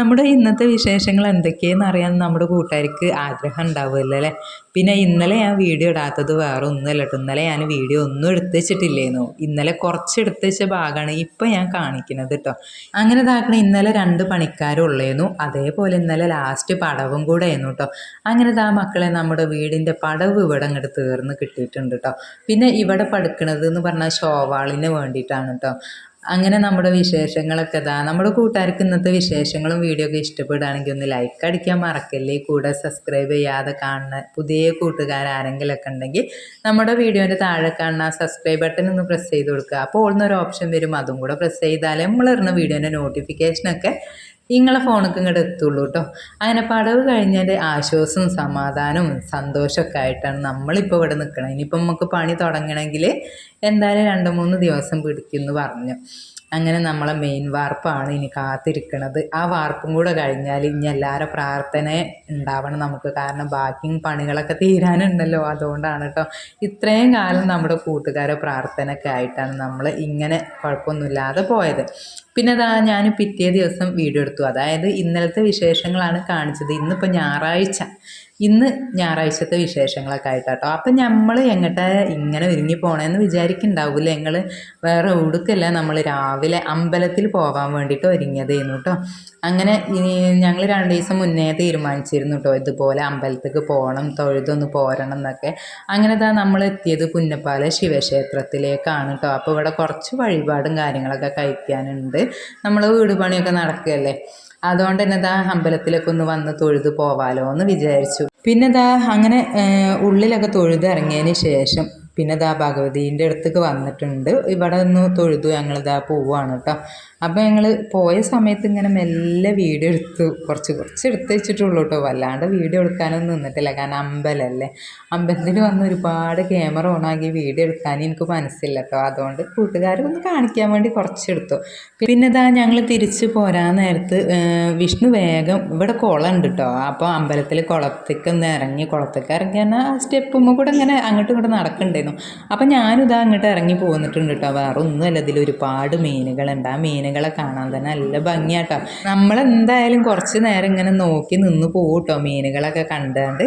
നമ്മുടെ ഇന്നത്തെ വിശേഷങ്ങൾ എന്തൊക്കെയെന്ന് അറിയാൻ നമ്മുടെ കൂട്ടുകാർക്ക് ആഗ്രഹം ഉണ്ടാവുമല്ലോ അല്ലേ? പിന്നെ ഇന്നലെ ഞാൻ വീഡിയോ ഇടാത്തത് വേറെ ഒന്നുമല്ല കേട്ടോ. ഇന്നലെ ഞാൻ വീഡിയോ ഒന്നും എടുത്തു വെച്ചിട്ടില്ലേന്നു. ഇന്നലെ കുറച്ച് എടുത്തുവെച്ച ഭാഗമാണ് ഇപ്പം ഞാൻ കാണിക്കുന്നത് കേട്ടോ. അങ്ങനെ ഇതാക്കണ ഇന്നലെ രണ്ട് പണിക്കാരുള്ളേന്നു അതേപോലെ ഇന്നലെ ലാസ്റ്റ് പടവും കൂടെ ആയിരുന്നു കേട്ടോ. അങ്ങനെ ഇതാ മക്കളെ നമ്മുടെ വീടിന്റെ പടവ് ഇവിടെ അങ്ങോട്ട് തീർന്ന് കിട്ടിയിട്ടുണ്ട് കേട്ടോ. പിന്നെ ഇവിടെ പടുക്കണത് എന്ന് പറഞ്ഞാൽ ഷോവാളിന് വേണ്ടിയിട്ടാണ് കേട്ടോ. അങ്ങനെ നമ്മുടെ വിശേഷങ്ങളൊക്കെ ഇതാ നമ്മുടെ കൂട്ടുകാർക്ക് ഇന്നത്തെ വിശേഷങ്ങളും വീഡിയോ ഒക്കെ ഇഷ്ടപ്പെടുകയാണെങ്കിൽ ഒന്ന് ലൈക്ക് അടിക്കാൻ മറക്കല്ലേ? കൂടെ സബ്സ്ക്രൈബ് ചെയ്യാതെ കാണുന്ന പുതിയ കൂട്ടുകാർ ആരെങ്കിലുമൊക്കെ ഉണ്ടെങ്കിൽ നമ്മുടെ വീഡിയോന്റെ താഴെ കാണുന്ന സബ്സ്ക്രൈബ് ബട്ടൺ ഒന്ന് പ്രസ് ചെയ്ത് കൊടുക്കുക. അപ്പോൾ ഓൾന്നൊരു ഓപ്ഷൻ വരും. അതും കൂടെ പ്രസ് ചെയ്താലേ നമ്മൾ ഇടുന്ന വീഡിയോന്റെ നോട്ടിഫിക്കേഷനൊക്കെ നിങ്ങളെ ഫോണിക്ക് ഇങ്ങോട്ട് എത്തുള്ളൂ കേട്ടോ അങ്ങനെ പടവ് കഴിഞ്ഞാൽ ആശ്വാസവും സമാധാനവും സന്തോഷമൊക്കെ ആയിട്ടാണ് നമ്മളിപ്പോൾ ഇവിടെ നിൽക്കണം ഇനിയിപ്പം നമുക്ക് പണി തുടങ്ങണമെങ്കിൽ എന്തായാലും രണ്ട് മൂന്ന് ദിവസം പിടിക്കുമെന്ന് പറഞ്ഞു. അങ്ങനെ നമ്മളെ മെയിൻ വാർപ്പാണ് ഇനി കാത്തിരിക്കുന്നത് ആ വാർപ്പും കൂടെ കഴിഞ്ഞാൽ ഇനി എല്ലാവരും പ്രാർത്ഥന ഉണ്ടാവണം നമുക്ക്. കാരണം ബാക്കി പണികളൊക്കെ തീരാനുണ്ടല്ലോ. അതുകൊണ്ടാണ് കേട്ടോ ഇത്രയും കാലം നമ്മുടെ കൂട്ടുകാരെ പ്രാർത്ഥനയൊക്കെ ആയിട്ടാണ് നമ്മൾ ഇങ്ങനെ കുഴപ്പമൊന്നുമില്ലാതെ പോയത്. പിന്നെ അതാ ഞാൻ പിറ്റേ ദിവസം വീഡിയോ എടുത്തു. അതായത് ഇന്നലത്തെ വിശേഷങ്ങളാണ് കാണിച്ചത്. ഇന്നിപ്പോൾ ഞായറാഴ്ച. ഇന്ന് ഞായറാഴ്ചത്തെ വിശേഷങ്ങളൊക്കെ ആയിട്ടാട്ടോ. അപ്പം നമ്മൾ എങ്ങോട്ടാ ഇങ്ങനെ ഒരുങ്ങി പോകണമെന്ന് വിചാരിക്കുന്നുണ്ടാവില്ല ഞങ്ങൾ വേറെ ഉടുക്കല്ല നമ്മൾ രാവിലെ അമ്പലത്തിൽ പോകാൻ വേണ്ടിയിട്ട് ഒരുങ്ങിയതായിരുന്നു കേട്ടോ അങ്ങനെ ഞങ്ങൾ രണ്ട് ദിവസം മുന്നേ തീരുമാനിച്ചിരുന്നു കേട്ടോ ഇതുപോലെ അമ്പലത്തേക്ക് പോകണം തൊഴുതൊന്ന് പോരണം എന്നൊക്കെ അങ്ങനെ താ നമ്മൾ എത്തിയത് പുന്നപ്പാല ശിവക്ഷേത്രത്തിലേക്കാണ് കേട്ടോ അപ്പോൾ ഇവിടെ കുറച്ച് വഴിപാടും കാര്യങ്ങളൊക്കെ കഴിക്കാനുണ്ട്. നമ്മൾ വീട് പണിയൊക്കെ നടക്കുകയല്ലേ അതുകൊണ്ട് തന്നെ ഇതാ അമ്പലത്തിലൊക്കെ ഒന്ന് വന്ന് തൊഴുത് പോവാലോ എന്ന് വിചാരിച്ചു. പിന്നെ ദാ അങ്ങനെ ഉള്ളിലൊക്കെ തൊഴുത് ഇറങ്ങിയതിന് ശേഷം പിന്നെ ദാ ഭഗവതീന്റെ അടുത്തേക്ക് വന്നിട്ടുണ്ട്. ഇവിടെ ഒന്ന് തൊഴുതു ഞങ്ങൾ ദാ പോവുകയാണ് കേട്ടോ അപ്പോൾ ഞങ്ങൾ പോയ സമയത്ത് ഇങ്ങനെ മെല്ലെ വീഡിയോ എടുത്തു. കുറച്ച് കുറച്ച് എടുത്ത് വെച്ചിട്ടുള്ളൂ കേട്ടോ വല്ലാണ്ട് വീഡിയോ എടുക്കാനൊന്നും നിന്നിട്ടില്ല. കാരണം അമ്പലമല്ലേ അമ്പലത്തിൽ വന്ന് ഒരുപാട് ക്യാമറ ഓണാക്കി വീഡിയോ എടുക്കാൻ എനിക്ക് മനസ്സില്ല കേട്ടോ അതുകൊണ്ട് കൂട്ടുകാർക്കൊന്ന് കാണിക്കാൻ വേണ്ടി കുറച്ചെടുത്തു പിന്നെ ഇതാ ഞങ്ങൾ തിരിച്ച് പോരാൻ നേരത്ത് വിഷ്ണു വേഗം ഇവിടെ കുളം ഉണ്ട് കേട്ടോ അപ്പോൾ അമ്പലത്തിൽ കുളത്തേക്ക് ഒന്ന് ഇറങ്ങി കുളത്തേക്ക് ഇറങ്ങി എന്നാൽ സ്റ്റെപ്പുമ്പോൾ കൂടെ ഇങ്ങനെ അങ്ങോട്ടും ഇങ്ങോട്ട് നടക്കണ്ടായിരുന്നു അപ്പോൾ ഞാനിതാ അങ്ങോട്ട് ഇറങ്ങി പോന്നിട്ടുണ്ട് കേട്ടോ വേറെ ഒന്നുമല്ല ഇതിൽ ഒരുപാട് മീനുകളുണ്ട്. ആ മീനുകളെ കാണാൻ തന്നെ നല്ല ഭംഗിയാട്ടോ. നമ്മളെന്തായാലും കുറച്ച് നേരം ഇങ്ങനെ നോക്കി നിന്ന് പോകൂട്ടോ കേട്ടോ മീനുകളൊക്കെ കണ്ടാണ്ട്.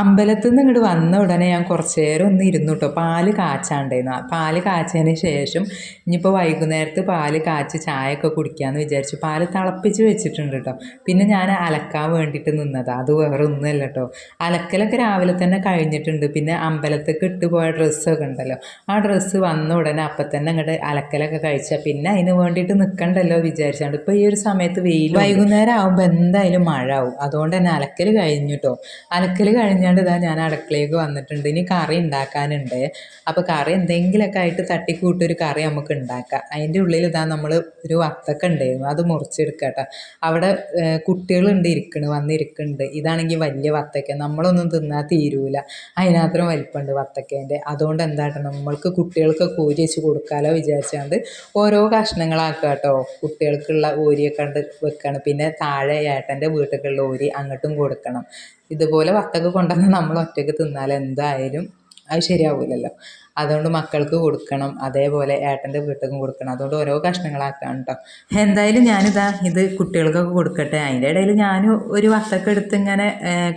അമ്പലത്തിൽ നിന്ന് ഇങ്ങോട്ട് വന്ന ഉടനെ ഞാൻ കുറച്ച് നേരം ഒന്ന് ഇരുന്നു കേട്ടോ പാൽ കാച്ചാണ്ടായിരുന്നു പാൽ കാച്ചതിന് ശേഷം ഇനിയിപ്പോൾ വൈകുന്നേരത്ത് പാൽ കാച്ച് ചായയൊക്കെ കുടിക്കാമെന്ന് വിചാരിച്ചു. പാൽ തിളപ്പിച്ച് വെച്ചിട്ടുണ്ട് കേട്ടോ പിന്നെ ഞാൻ അലക്കാൻ വേണ്ടിയിട്ട് നിന്നത്. അത് വേറെ ഒന്നുമല്ല കേട്ടോ അലക്കലൊക്കെ രാവിലെ തന്നെ കഴിഞ്ഞിട്ടുണ്ട്. പിന്നെ അമ്പലത്തേക്ക് ഇട്ട് പോയ ഡ്രസ്സൊക്കെ ഉണ്ടല്ലോ. ആ ഡ്രസ്സ് വന്ന ഉടനെ അപ്പം തന്നെ അങ്ങോട്ട് അലക്കലൊക്കെ കഴിച്ചാൽ പിന്നെ അതിന് വേണ്ടിയിട്ട് നിൽക്കണ്ടല്ലോ വിചാരിച്ചാണ്ട്. ഇപ്പോൾ ഈ ഒരു സമയത്ത് വെയിൽ വൈകുന്നേരം ആകുമ്പോൾ എന്തായാലും മഴ ആവും. അതുകൊണ്ട് തന്നെ അലക്കൽ കഴിഞ്ഞു കേട്ടോ അലക്കൽ കഴിഞ്ഞ കഴിഞ്ഞാണ്ട് ഇതാ ഞാൻ അടുക്കളയിലേക്ക് വന്നിട്ടുണ്ട്. ഇനി കറി ഉണ്ടാക്കാനുണ്ട്. അപ്പോൾ കറി എന്തെങ്കിലുമൊക്കെ ആയിട്ട് തട്ടിക്കൂട്ടൊരു കറി നമുക്ക് ഉണ്ടാക്കാം. അതിന്റെ ഉള്ളിൽ ഇതാ നമ്മൾ ഒരു വത്തക്ക ഉണ്ടായിരുന്നു. അത് മുറിച്ചെടുക്കട്ടെ അവിടെ കുട്ടികളുണ്ട് ഇരിക്കണ് വന്നിരിക്കുന്നുണ്ട് ഇതാണെങ്കിൽ വലിയ വത്തക്ക. നമ്മളൊന്നും തിന്നാൽ തീരൂല. അതിനാത്രം വലിപ്പമുണ്ട് വത്തക്കേന്റെ. അതുകൊണ്ട് എന്താട്ടോ നമ്മൾക്ക് കുട്ടികൾക്ക് കോരി വെച്ച് കൊടുക്കാമല്ലോ വിചാരിച്ചാണ്ട് ഓരോ കഷ്ണങ്ങളാക്കുക കേട്ടോ. കുട്ടികൾക്കുള്ള ഓരിയൊക്കെ കണ്ട് വെക്കണം. പിന്നെ താഴെ ഏട്ടന്റെ വീട്ടിലേക്കുള്ള ഓരി അങ്ങോട്ടും കൊടുക്കണം. ഇതുപോലെ വത്തക്ക കൊണ്ടുവന്ന് നമ്മൾ ഒറ്റയ്ക്ക് തിന്നാൽ എന്തായാലും അത് ശരിയാവില്ലല്ലോ അതുകൊണ്ട് മക്കൾക്ക് കൊടുക്കണം. അതേപോലെ ഏട്ടന്റെ വീട്ടിലും കൊടുക്കണം. അതുകൊണ്ട് ഓരോ കഷ്ണങ്ങളാക്കാം കേട്ടോ എന്തായാലും ഞാനിതാ ഇത് കുട്ടികൾക്കൊക്കെ കൊടുക്കട്ടെ. അതിന്റെ ഇടയിൽ ഞാൻ ഒരു വത്തക്ക എടുത്ത് ഇങ്ങനെ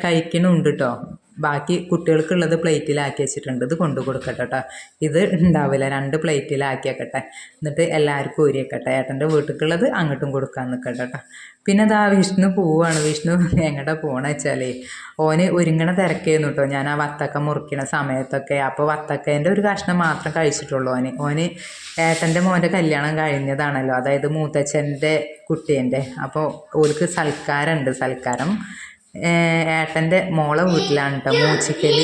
കഴിക്കണുണ്ട് കേട്ടോ ബാക്കി കുട്ടികൾക്കുള്ളത് പ്ലേറ്റിലാക്കി വെച്ചിട്ടുണ്ട്. ഇത് കൊണ്ടു കൊടുക്കട്ടെ കേട്ടോ ഇത് ഉണ്ടാവില്ല. രണ്ട് പ്ലേറ്റിലാക്കി വെക്കട്ടെ. എന്നിട്ട് എല്ലാവർക്കും ഊരി വെക്കട്ടെ. ഏട്ടന്റെ വീട്ടിലേക്കുള്ളത് അങ്ങോട്ടും കൊടുക്കാൻ നിൽക്കട്ടെ കേട്ടോ പിന്നെ അതാ വിഷ്ണു പോവാണ്. വിഷ്ണു എങ്ങോട്ടാ പോകണമെന്ന് വെച്ചാലേ ഓന് ഒരുങ്ങണ തിരക്കായിരുന്നു കേട്ടോ ഞാൻ ആ വത്തക്ക മുറിക്കണ സമയത്തൊക്കെ. അപ്പോൾ വത്തക്കേന്റെ ഒരു കഷ്ണം മാത്രം കഴിച്ചിട്ടുള്ളൂ ഓന്. ഓന് ഏട്ടന്റെ മോന്റെ കല്യാണം കഴിഞ്ഞതാണല്ലോ. അതായത് മൂത്തച്ഛന്റെ കുട്ടീന്റെ. അപ്പോൾ ഓർക്ക് സൽക്കാരമുണ്ട്. സൽക്കാരം ഏട്ടന്റെ മോളെ വീട്ടിലാണ് കേട്ടോ മൂച്ചിക്കൽ.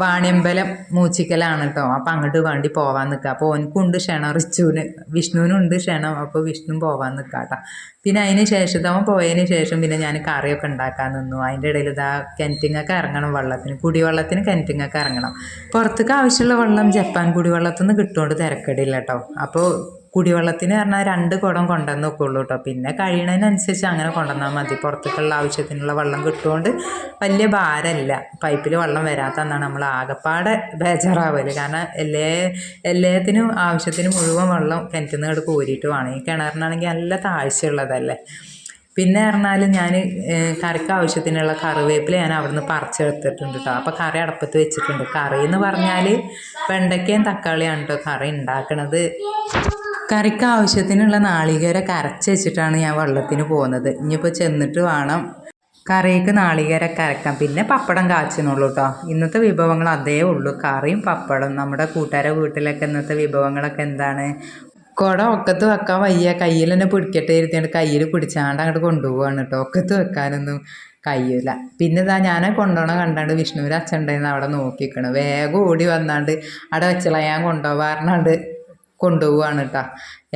വാണിയമ്പലം മൂച്ചിക്കലാണ് കേട്ടോ അപ്പം അങ്ങോട്ട് വേണ്ടി പോവാൻ നിൽക്കുക അപ്പോൾ ഓനക്കുണ്ട് ക്ഷണം റിച്ചുവിന് വിഷ്ണുവിനുണ്ട് ക്ഷണം. അപ്പോൾ വിഷ്ണു പോവാൻ നിൽക്കുക പിന്നെ അതിന് ശേഷം അവൻ പോയതിന് ശേഷം പിന്നെ ഞാൻ കറിയൊക്കെ ഉണ്ടാക്കാൻ നിന്നു. അതിന്റെ ഇടയിൽ ഇതാ കിണറ്റിങ്ങൊക്കെ ഇറങ്ങണം വെള്ളത്തിന്. കുടിവെള്ളത്തിന് കിണറ്റിങ്ങൊക്കെ ഇറങ്ങണം. പുറത്തേക്ക് ആവശ്യമുള്ള വെള്ളം ജപ്പാൻ കുടിവെള്ളത്തിൽ നിന്ന് കിട്ടുകൊണ്ട് തിരക്കടില്ല കേട്ടോ അപ്പോൾ കുടിവെള്ളത്തിന് പറഞ്ഞാൽ രണ്ട് കുടം കൊണ്ടുവന്ന് വെക്കുള്ളൂ കേട്ടോ പിന്നെ കഴിയണതിനനുസരിച്ച് അങ്ങനെ കൊണ്ടുവന്നാൽ മതി. പുറത്തേക്കുള്ള ആവശ്യത്തിനുള്ള വെള്ളം കിട്ടുകൊണ്ട് വലിയ ഭാരമല്ല. പൈപ്പിൽ വെള്ളം വരാത്ത എന്നാണ് നമ്മൾ ആകെപ്പാടെ ബേജാറാവൽ. കാരണം എല്ലേ എല്ലാത്തിനും ആവശ്യത്തിന് മുഴുവൻ വെള്ളം കിണറ്റിൽ നിന്ന് ഇങ്ങോട്ട് കോരിയിട്ട് വേണം. ഈ കിണറിനാണെങ്കിൽ നല്ല താഴ്ചയുള്ളതല്ലേ. പിന്നെ പറഞ്ഞാൽ ഞാൻ കറിക്ക് ആവശ്യത്തിനുള്ള കറിവേപ്പില ഞാൻ അവിടുന്ന് പറിച്ചെടുത്തിട്ടുണ്ട് കേട്ടോ അപ്പോൾ കറി അടപ്പത്ത് വെച്ചിട്ടുണ്ട്. കറി എന്ന് പറഞ്ഞാൽ വെണ്ടയ്ക്കയും തക്കാളിയാണ് കേട്ടോ കറി ഉണ്ടാക്കണത്. കറിക്ക് ആവശ്യത്തിനുള്ള നാളികേര കരച്ച് വെച്ചിട്ടാണ് ഞാൻ വെള്ളത്തിന് പോകുന്നത്. ഇനിയിപ്പോൾ ചെന്നിട്ട് വേണം കറിക്ക് നാളികേര കരക്കാം പിന്നെ പപ്പടം കാച്ചെന്നുള്ളൂ കേട്ടോ ഇന്നത്തെ വിഭവങ്ങൾ അതേ ഉള്ളൂ. കറിയും പപ്പടം. നമ്മുടെ കൂട്ടുകാരെ വീട്ടിലൊക്കെ ഇന്നത്തെ വിഭവങ്ങളൊക്കെ എന്താണ്? കുട ഒക്കത്ത് വെക്കാൻ വയ്യ. കയ്യിൽ തന്നെ പിടിക്കട്ടെ ഇരുത്തിയിട്ട് കയ്യിൽ പിടിച്ചാണ്ട് അങ്ങോട്ട് കൊണ്ടുപോവാണ് കേട്ടോ ഒക്കത്ത് വെക്കാനൊന്നും കഴിയൂല. പിന്നെ ഇതാ ഞാനെ കൊണ്ടുപോകണ കണ്ടാണ്ട് വിഷ്ണുവിന്റെ അച്ഛൻ ഉണ്ടായിരുന്നു അവിടെ നോക്കിക്കണം. വേഗം ഓടി വന്നാണ്ട് അവിടെ വെച്ചളയാൻ കൊണ്ടുപോകാറുണ്ട് കൊണ്ടുപോവാണ് കേട്ടോ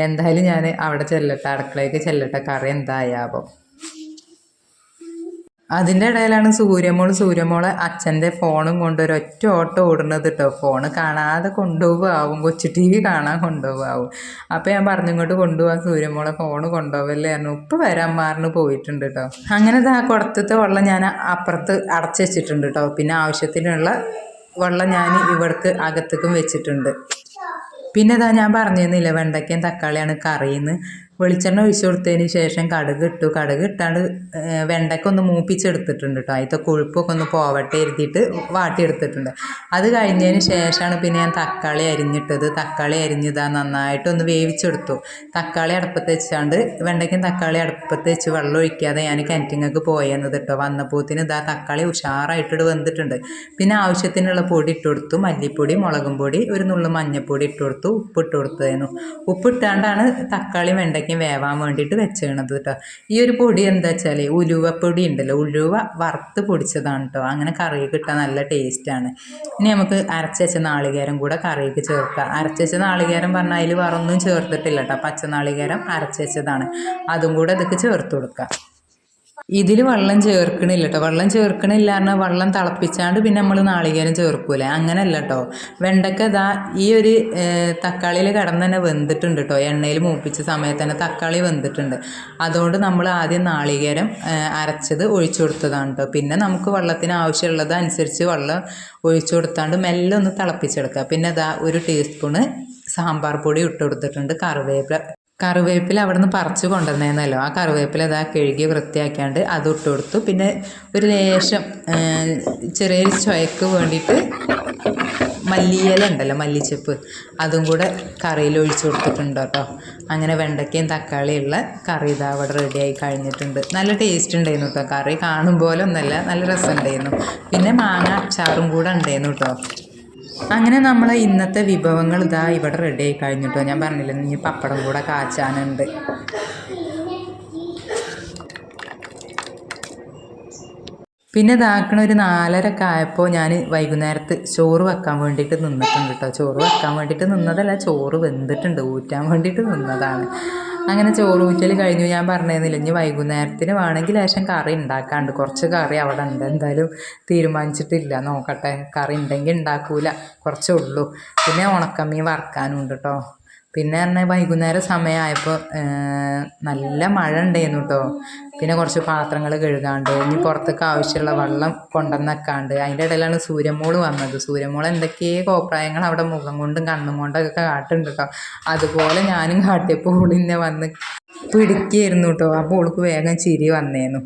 എന്തായാലും ഞാൻ അവിടെ ചെല്ലട്ടെ അടുക്കളയ്ക്ക് ചെല്ലട്ടെ കറി എന്തായാവോ അതിന്റെ ഇടയിലാണ് സൂര്യമോൾ സൂര്യമോളെ അച്ഛന്റെ ഫോണും കൊണ്ട് ഒരു ഒറ്റ ഓട്ടം ഓടുന്നത് കേട്ടോ ഫോണ് കാണാതെ കൊണ്ടുപോകാവും കൊച്ചു ടി വി കാണാൻ കൊണ്ടുപോകാവും അപ്പോൾ ഞാൻ പറഞ്ഞിങ്ങോട്ട് കൊണ്ടുപോകാൻ സൂര്യമോളെ ഫോണ് കൊണ്ടുപോകല്ലേ പറഞ്ഞു. ഉപ്പ് വരാൻ മാറിന് പോയിട്ടുണ്ട് കേട്ടോ അങ്ങനെ ആ കുടത്തത്തെ വെള്ളം ഞാൻ അപ്പുറത്ത് അടച്ചു വെച്ചിട്ടുണ്ട് കേട്ടോ പിന്നെ ആവശ്യത്തിനുള്ള വെള്ളം ഞാൻ ഇവിടേക്ക് അകത്തേക്കും വെച്ചിട്ടുണ്ട്. പിന്നെ ഇതാ ഞാൻ പറഞ്ഞിരുന്നില്ല വെണ്ടയ്ക്കയും തക്കാളിയാണ് കറിയെന്ന് വെളിച്ചെണ്ണ ഒഴിച്ചു കൊടുത്തതിന് ശേഷം കടുക് ഇട്ടു. കടുക് ഇട്ടാണ്ട് വെണ്ടയ്ക്ക ഒന്ന് മൂപ്പിച്ചെടുത്തിട്ടുണ്ട് കേട്ടോ അതിന്റെ കൊഴുപ്പൊക്കെ ഒന്ന് പോവട്ടെ എഴുതിയിട്ട് വാട്ടിയെടുത്തിട്ടുണ്ട്. അത് കഴിഞ്ഞതിന് ശേഷമാണ് പിന്നെ ഞാൻ തക്കാളി അരിഞ്ഞിട്ടത്. തക്കാളി അരിഞ്ഞതാ നന്നായിട്ട് ഒന്ന് വേവിച്ചെടുത്തു. തക്കാളി അടുപ്പത്ത് വെച്ചാണ്ട് വെണ്ടയ്ക്കും തക്കാളി അടുപ്പത്ത് വെച്ച് വെള്ളം ഒഴിക്കാതെ ഞാൻ കിണറ്റിങ്ങൾക്ക് പോയെന്നത് കേട്ടോ വന്നപ്പോത്തിന് ഇതാ തക്കാളി ഉഷാറായിട്ടിട്ട് വന്നിട്ടുണ്ട് പിന്നെ ആവശ്യത്തിനുള്ള പൊടി ഇട്ട് കൊടുത്തു. മല്ലിപ്പൊടി മുളകും പൊടി ഒരു നുള്ളു മഞ്ഞൾപ്പൊടി ഇട്ട് കൊടുത്തു. ഉപ്പ് ഇട്ട് കൊടുത്തതായിരുന്നു. ഉപ്പിട്ടാണ്ടാണ് തക്കാളി വെണ്ടയ്ക്കും വേവാൻ വേണ്ടിയിട്ട് വെച്ചേണത് കേട്ടോ ഈ ഒരു പൊടി എന്താ വെച്ചാൽ ഉലുവപ്പൊടി ഉണ്ടല്ലോ ഉലുവ വറുത്ത് പൊടിച്ചതാണ് കേട്ടോ അങ്ങനെ കറി കിട്ടാൻ നല്ല ടേസ്റ്റാണ് ഇനി നമുക്ക് അരച്ചുവെച്ച നാളികേരം കൂടെ കറിയിലേക്ക് ചേർക്കാം. അരച്ചുവെച്ച നാളികേരം പറഞ്ഞാൽ അതിൽ വേറൊന്നും ചേർത്തിട്ടില്ല കേട്ടോ പച്ച നാളികേരം അരച്ചതാണ് അതും കൂടെ ഇതൊക്കെ ചേർത്ത് കൊടുക്കാം. ഇതിൽ വെള്ളം ചേർക്കണില്ല കേട്ടോ വെള്ളം ചേർക്കണില്ല പറഞ്ഞാൽ വെള്ളം തിളപ്പിച്ചാണ്ട് പിന്നെ നമ്മൾ നാളികേരം ചേർക്കൂല? അങ്ങനെയല്ല കേട്ടോ വെണ്ടക്ക ഇതാ ഈ ഒരു തക്കാളിയിൽ കിടന്ന് തന്നെ വെന്തിട്ടുണ്ട് കേട്ടോ എണ്ണയിൽ മൂപ്പിച്ച സമയത്ത് തന്നെ തക്കാളി വെന്തിട്ടുണ്ട്. അതുകൊണ്ട് നമ്മൾ ആദ്യം നാളികേരം അരച്ചത് ഒഴിച്ചു കൊടുത്തതാണ് കേട്ടോ പിന്നെ നമുക്ക് വെള്ളത്തിന് ആവശ്യമുള്ളത് അനുസരിച്ച് വെള്ളം ഒഴിച്ചു കൊടുത്താണ്ട് മെല്ലെ ഒന്ന് തിളപ്പിച്ചെടുക്കുക. പിന്നെ ഇതാ ഒരു ടീസ്പൂണ് സാമ്പാർ പൊടി ഇട്ട് കൊടുത്തിട്ടുണ്ട്. കറിവേപ്പില കറിവേപ്പില അവിടെ നിന്ന് പറിച്ച് കൊണ്ടുവന്നേന്നല്ലോ. ആ കറിവേപ്പില ഇതാ കഴുകി വൃത്തിയാക്കിയാണ്ട് അത് ഇട്ട് കൊടുത്തു. പിന്നെ ഒരു ലേശം ചെറിയൊരു ചുയക്ക് വേണ്ടിയിട്ട് മല്ലിയില ഉണ്ടല്ലോ മല്ലിച്ചപ്പ്. അതും കൂടെ കറിയിൽ ഒഴിച്ചു കൊടുത്തിട്ടുണ്ട് കേട്ടോ. അങ്ങനെ വെണ്ടയ്ക്കയും തക്കാളിയുള്ള കറി ഇതാ അവിടെ റെഡിയായി കഴിഞ്ഞിട്ടുണ്ട്. നല്ല ടേസ്റ്റ് ഉണ്ടായിരുന്നു കേട്ടോ. കറി കാണും പോലെ ഒന്നല്ല നല്ല രസം ഉണ്ടായിരുന്നു. പിന്നെ മാങ്ങ അച്ചാറും കൂടെ ഉണ്ടായിരുന്നു കേട്ടോ. അങ്ങനെ നമ്മൾ ഇന്നത്തെ വിഭവങ്ങൾ ഇതാ ഇവിടെ റെഡി ആയി കഴിഞ്ഞിട്ടോ. ഞാൻ പറഞ്ഞില്ല ഇനി പപ്പടം കൂടെ കാച്ചാനുണ്ട്. പിന്നെ ഇതാക്കണ ഒരു നാലര ആയപ്പോൾ ഞാൻ വൈകുന്നേരത്ത് ചോറ് വെക്കാൻ വേണ്ടിയിട്ട് നിന്നിട്ടുണ്ട് കേട്ടോ ചോറ് വെക്കാൻ വേണ്ടിയിട്ട് നിന്നതല്ല ചോറ് വെന്തിട്ടുണ്ട് ഊറ്റാൻ വേണ്ടിയിട്ട് നിന്നതാണ്. അങ്ങനെ ചോറ് ഊറ്റൽ കഴിഞ്ഞു. ഞാൻ പറഞ്ഞിരുന്നില്ല ഇനി വൈകുന്നേരത്തിന് വേണമെങ്കിൽ ലേശം കറി ഉണ്ടാക്കാണ്ട്. കുറച്ച് കറി അവിടെ ഉണ്ട്. എന്തായാലും തീരുമാനിച്ചിട്ടില്ല. നോക്കട്ടെ. കറി ഉണ്ടെങ്കിൽ ഉണ്ടാക്കൂല. കുറച്ചേ ഉള്ളൂ. പിന്നെ ഉണക്കമീൻ വറക്കാനും ഉണ്ട് കേട്ടോ പിന്നെ പറഞ്ഞാൽ വൈകുന്നേരം സമയമായപ്പോൾ നല്ല മഴ ഉണ്ടായിരുന്നു കേട്ടോ പിന്നെ കുറച്ച് പാത്രങ്ങൾ കഴുകാണ്ട് ഇനി പുറത്തേക്ക് ആവശ്യമുള്ള വെള്ളം കൊണ്ടുവന്നേക്കാണ്ട്. അതിന്റെ ഇടയിലാണ് സൂര്യമോൾ വന്നത്. സൂര്യമോൾ എന്തൊക്കെയോ കോപ്രായങ്ങൾ അവിടെ മുഖം കൊണ്ടും കണ്ണും കൊണ്ടൊക്കെ കാട്ടുന്നുണ്ട് കേട്ടോ. അതുപോലെ ഞാനും കാട്ടിയപ്പോൾ ഓളിന്നെ വന്ന് പിടിക്കായിരുന്നു കേട്ടോ. അപ്പോൾ ഓൾക്ക് വേഗം ചിരി വന്നേന്നു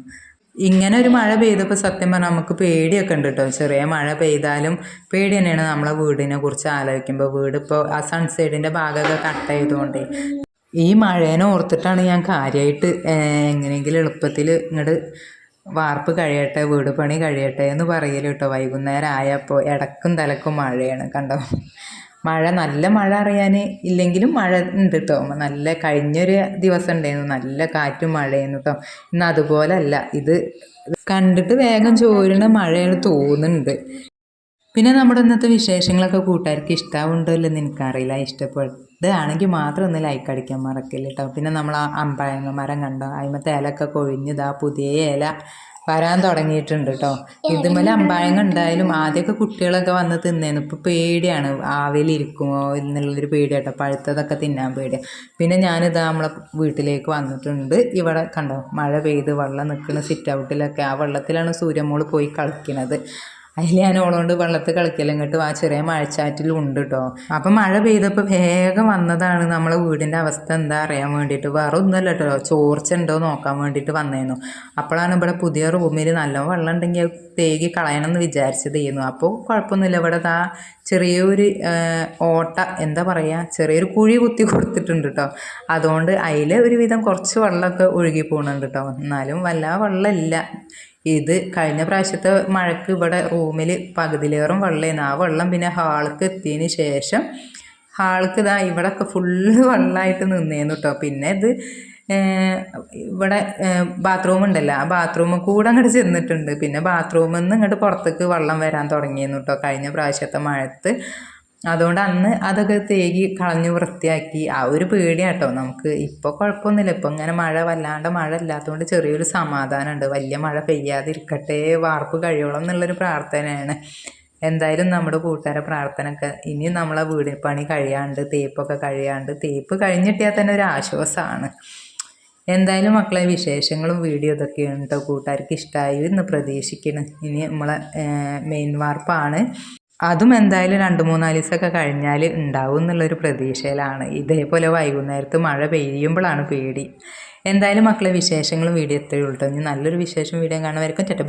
ഇങ്ങനെ ഒരു മഴ പെയ്തപ്പോൾ സത്യം പറഞ്ഞാൽ നമുക്ക് പേടിയൊക്കെ ഉണ്ട് കേട്ടോ ചെറിയ മഴ പെയ്താലും പേടി തന്നെയാണ് നമ്മളെ വീടിനെ കുറിച്ച് ആലോചിക്കുമ്പോൾ വീട് ഇപ്പോൾ ആ സൺസൈഡിന്റെ ഭാഗമൊക്കെ കട്ട് ആയതുകൊണ്ട്. ഈ മഴേനെ ഓർത്തിട്ടാണ് ഞാൻ കാര്യമായിട്ട് എങ്ങനെയെങ്കിലും എളുപ്പത്തിൽ ഇങ്ങോട്ട് വാർപ്പ് കഴിയട്ടെ വീട് പണി കഴിയട്ടെ എന്ന് പറയൽ കേട്ടോ വൈകുന്നേരം ആയപ്പോൾ ഇടക്കും തലക്കും മഴയാണ്. കണ്ടോ? മഴ നല്ല മഴ അറിയാൻ ഇല്ലെങ്കിലും മഴ ഉണ്ട് കേട്ടോ നല്ല കഴിഞ്ഞൊരു ദിവസം ഉണ്ടായിരുന്നു നല്ല കാറ്റും മഴയായിരുന്നു കേട്ടോ ഇന്ന് അതുപോലെ അല്ല ഇത് കണ്ടിട്ട് വേഗം ചോരുന്ന മഴയാണ് തോന്നുന്നുണ്ട്. പിന്നെ നമ്മുടെ ഇന്നത്തെ വിശേഷങ്ങളൊക്കെ കൂട്ടുകാർക്ക് ഇഷ്ടമാവുണ്ടോ ഇല്ലെന്ന് എനിക്കറിയില്ല. ഇഷ്ടപ്പെട്ടതാണെങ്കിൽ മാത്രം ഒന്ന് ലൈക്ക് അടിക്കാൻ മറക്കില്ല കേട്ടോ പിന്നെ നമ്മൾ ആ അമ്പഴങ്ങ മരം കണ്ടോ അതിമത്തെ ഇലയൊക്കെ കൊഴിഞ്ഞതാ പുതിയ ഇല വരാൻ തുടങ്ങിയിട്ടുണ്ട് കേട്ടോ ഇതുമല അമ്പായങ്ങ ഉണ്ടായാലും ആദ്യമൊക്കെ കുട്ടികളൊക്കെ വന്ന് തിന്നേന്നു ഇപ്പോൾ പേടിയാണ്. ആവിലിരിക്കുമോ എന്നുള്ളൊരു പേടിയാട്ടോ പഴുത്തതൊക്കെ തിന്നാൻ പേടിയാണ് പിന്നെ ഞാനിത് നമ്മളെ വീട്ടിലേക്ക് വന്നിട്ടുണ്ട്. ഇവിടെ കണ്ടോ മഴ പെയ്ത് വെള്ളം നിൽക്കുന്ന സിറ്റ് ഔട്ടിലൊക്കെ ആ വെള്ളത്തിലാണ് സൂര്യമോൾ പോയി കളിക്കുന്നത് അതിൽ ഞാൻ ഓളോണ്ട് വെള്ളത്തിൽ കളിക്കലും. കേട്ട് ആ ചെറിയ മഴച്ചാറ്റിലും ഉണ്ട് കേട്ടോ അപ്പം മഴ പെയ്തപ്പോൾ വേഗം വന്നതാണ് നമ്മളെ വീടിന്റെ അവസ്ഥ എന്താ അറിയാൻ വേണ്ടിയിട്ട്. വേറെ ഒന്നുമല്ല കേട്ടോ ചോർച്ച ഉണ്ടോ നോക്കാൻ വേണ്ടിയിട്ട് വന്നേന്നു. അപ്പോഴാണ് ഇവിടെ പുതിയ റൂമിൽ നല്ല വെള്ളം ഉണ്ടെങ്കിൽ തേകി കളയണം എന്ന് വിചാരിച്ചത് ചെയ്യുന്നു. അപ്പോൾ കുഴപ്പമൊന്നുമില്ല. ഇവിടെ ആ ചെറിയൊരു ഓട്ട എന്താ പറയുക ചെറിയൊരു കുഴി കുത്തി കൊടുത്തിട്ടുണ്ട് കേട്ടോ അതുകൊണ്ട് അതിൽ ഒരുവിധം കുറച്ച് വെള്ളമൊക്കെ ഒഴുകി പോകുന്നുണ്ട് കേട്ടോ എന്നാലും വല്ല വെള്ളമില്ല. ഇത് കഴിഞ്ഞ പ്രാവശ്യത്തെ മഴക്ക് ഇവിടെ റൂമിൽ പകുതിയിലേറും വെള്ളമായിരുന്നു ആ വെള്ളം പിന്നെ ഹാൾക്ക് എത്തിയതിന് ശേഷം ഹാൾക്ക് ഇതാ ഇവിടെയൊക്കെ ഫുള്ള് വെള്ളമായിട്ട് നിന്നേന്നു കേട്ടോ പിന്നെ ഇത് ഇവിടെ ബാത്റൂം ഉണ്ടല്ലോ. ആ ബാത്റൂമിൽ കൂടെ അങ്ങോട്ട് ചെന്നിട്ടുണ്ട്. പിന്നെ ബാത്റൂമിൽ നിന്ന് ഇങ്ങോട്ട് പുറത്തേക്ക് വെള്ളം വരാൻ തുടങ്ങിയിരുന്നു കേട്ടോ കഴിഞ്ഞ പ്രാവശ്യത്തെ മഴത്ത് അതുകൊണ്ട് അന്ന് അതൊക്കെ തേകി കളഞ്ഞു വൃത്തിയാക്കി. ആ ഒരു പേടിയാട്ടോ നമുക്ക് ഇപ്പോൾ കുഴപ്പമൊന്നുമില്ല ഇപ്പോൾ ഇങ്ങനെ മഴ വല്ലാണ്ട് മഴ ഇല്ലാത്തതുകൊണ്ട് ചെറിയൊരു സമാധാനമുണ്ട് വലിയ മഴ പെയ്യാതിരിക്കട്ടെ വാർപ്പ് കഴിയോളം എന്നുള്ളൊരു പ്രാർത്ഥനയാണ്. എന്തായാലും നമ്മുടെ കൂട്ടുകാരെ പ്രാർത്ഥനയൊക്കെ ഇനി നമ്മളെ വീട് പണി കഴിയാണ്ട് തേപ്പൊക്കെ കഴിയാണ്ട് തേപ്പ് കഴിഞ്ഞിട്ടിയാൽ തന്നെ ഒരു ആശ്വാസമാണ് എന്തായാലും മക്കളെ വിശേഷങ്ങളും വീഡിയോ ഇതൊക്കെയാണ് കേട്ടോ കൂട്ടുകാർക്ക് ഇഷ്ടമായി എന്ന് പ്രതീക്ഷിക്കുന്നു. ഇനി നമ്മളെ മെയിൻ വാർപ്പാണ്. അതും എന്തായാലും രണ്ട് മൂന്നാൽ ദിവസമൊക്കെ കഴിഞ്ഞാൽ ഉണ്ടാവും എന്നുള്ളൊരു പ്രതീക്ഷയിലാണ്. ഇതേപോലെ വൈകുന്നേരത്ത് മഴ പെയ്യുമ്പോഴാണ് പേടി. എന്തായാലും മക്കളെ വിശേഷങ്ങളും വീഡിയോ എത്രയുള്ളൂ നല്ലൊരു വിശേഷം വീഡിയോ കാണുന്നവർക്കും ചേട്ടാ